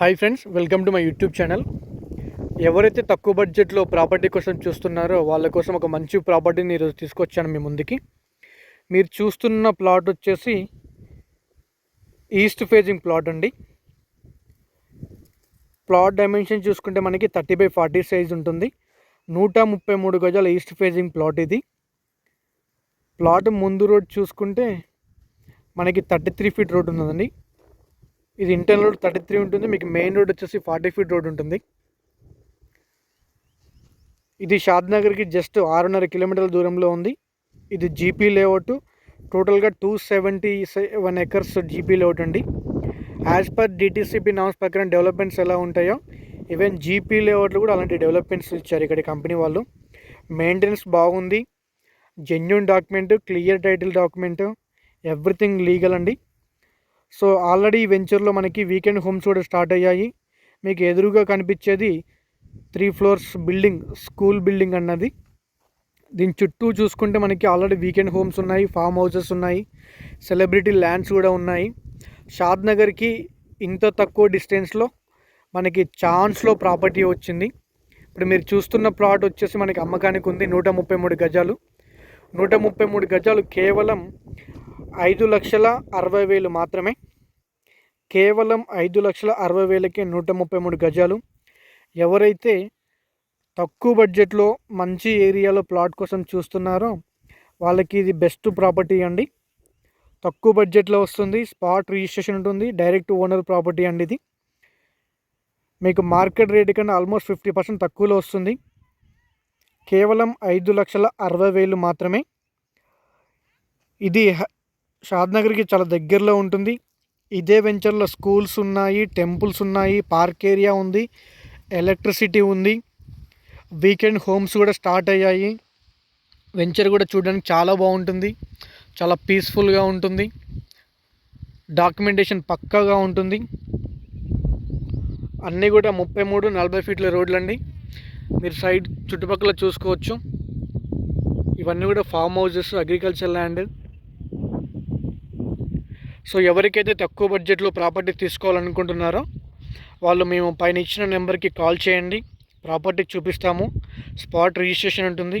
Hi friends welcome to my YouTube channel ఎవరైతే తక్కువ బడ్జెట్లో ప్రాపర్టీ కోసం చూస్తున్నారో వాళ్ళ కోసం ఒక మంచి ప్రాపర్టీని ఈరోజు తీసుకొచ్చాను మీ ముందుకి. మీరు చూస్తున్న ప్లాట్ వచ్చేసి ఈస్ట్ ఫేజింగ్ ప్లాట్ అండి. ప్లాట్ డైమెన్షన్ చూసుకుంటే మనకి థర్టీ బై ఫార్టీ సైజ్ ఉంటుంది. నూట ముప్పై మూడు గజాల ఈస్ట్ ఫేజింగ్ ప్లాట్ ఇది. ప్లాట్ ముందు రోడ్ చూసుకుంటే మనకి థర్టీ త్రీ ఫీట్ రోడ్ ఉన్నదండి. ఇది ఇంటర్నల్ రోడ్ థర్టీ త్రీ ఉంటుంది. మీకు మెయిన్ రోడ్ వచ్చేసి ఫార్టీ ఫీట్ రోడ్ ఉంటుంది. ఇది షాద్నగర్కి జస్ట్ ఆరున్నర కిలోమీటర్ల దూరంలో ఉంది. ఇది జీపీ లేఅవుట్. టోటల్గా two seventy one acres GP layout అండి. యాజ్ పర్ డిటీసీపీ నామ్స్ ప్రకారం డెవలప్మెంట్స్ ఎలా ఉంటాయో ఈవెన్ జీపీ లేఅవుట్లు కూడా అలాంటి డెవలప్మెంట్స్ ఇచ్చారు ఇక్కడ కంపెనీ వాళ్ళు. మెయింటెనెన్స్ బాగుంది. Genuine document clear title document everything legal అండి. సో ఆల్రెడీ ఈ వెంచర్లో మనకి వీకెండ్ హోమ్స్ కూడా స్టార్ట్ అయ్యాయి. మీకు ఎదురుగా కనిపించేది three floors building school building అన్నది. దీని చుట్టూ చూసుకుంటే మనకి ఆల్రెడీ వీకెండ్ హోమ్స్ ఉన్నాయి ఫామ్ హౌసెస్ ఉన్నాయి సెలబ్రిటీ ల్యాండ్స్ కూడా ఉన్నాయి. షాద్ నగర్కి ఇంత తక్కువ డిస్టెన్స్లో మనకి ఛాన్స్లో ప్రాపర్టీ వచ్చింది. ఇప్పుడు మీరు చూస్తున్న ప్లాట్ వచ్చేసి మనకి అమ్మకానికి ఉంది నూట ముప్పై మూడు గజాలు. నూట ముప్పై మూడు గజాలు కేవలం ఐదు లక్షల అరవై వేలు మాత్రమే. కేవలం ఐదు లక్షల అరవై వేలకే నూట ముప్పై మూడు గజాలు. ఎవరైతే తక్కువ బడ్జెట్లో మంచి ఏరియాలో ప్లాట్ కోసం చూస్తున్నారో వాళ్ళకి ఇది బెస్ట్ ప్రాపర్టీ అండి. తక్కువ బడ్జెట్లో వస్తుంది స్పాట్ రిజిస్ట్రేషన్ ఉంటుంది డైరెక్ట్ ఓనర్ ప్రాపర్టీ అండి ఇది. మీకు మార్కెట్ రేట్ కన్నా ఆల్మోస్ట్ ఫిఫ్టీ పర్సెంట్ తక్కువలో వస్తుంది. కేవలం ఐదు లక్షల అరవై వేలు మాత్రమే. ఇది షాద్నగర్కి చాలా దగ్గరలో ఉంటుంది. ఇదే వెంచర్లో స్కూల్స్ ఉన్నాయి టెంపుల్స్ ఉన్నాయి పార్క్ ఏరియా ఉంది ఎలక్ట్రిసిటీ ఉంది వీకెండ్ హోమ్స్ కూడా స్టార్ట్ అయ్యాయి. వెంచర్ కూడా చూడడానికి చాలా బాగుంటుంది చాలా పీస్ఫుల్గా ఉంటుంది. డాక్యుమెంటేషన్ పక్కాగా ఉంటుంది. అన్నీ కూడా ముప్పై మూడు నలభై ఫీట్ల రోడ్లు అండి మీరు సైడ్ చుట్టుపక్కల చూసుకోవచ్చు. ఇవన్నీ కూడా farm houses agriculture land. So ఎవరికైతే తక్కువ బడ్జెట్లో ప్రాపర్టీ తీసుకోవాలనుకుంటున్నారో వాళ్ళు మేము పైన ఇచ్చిన నెంబర్కి కాల్ చేయండి. ప్రాపర్టీ చూపిస్తాము. స్పాట్ రిజిస్ట్రేషన్ ఉంటుంది.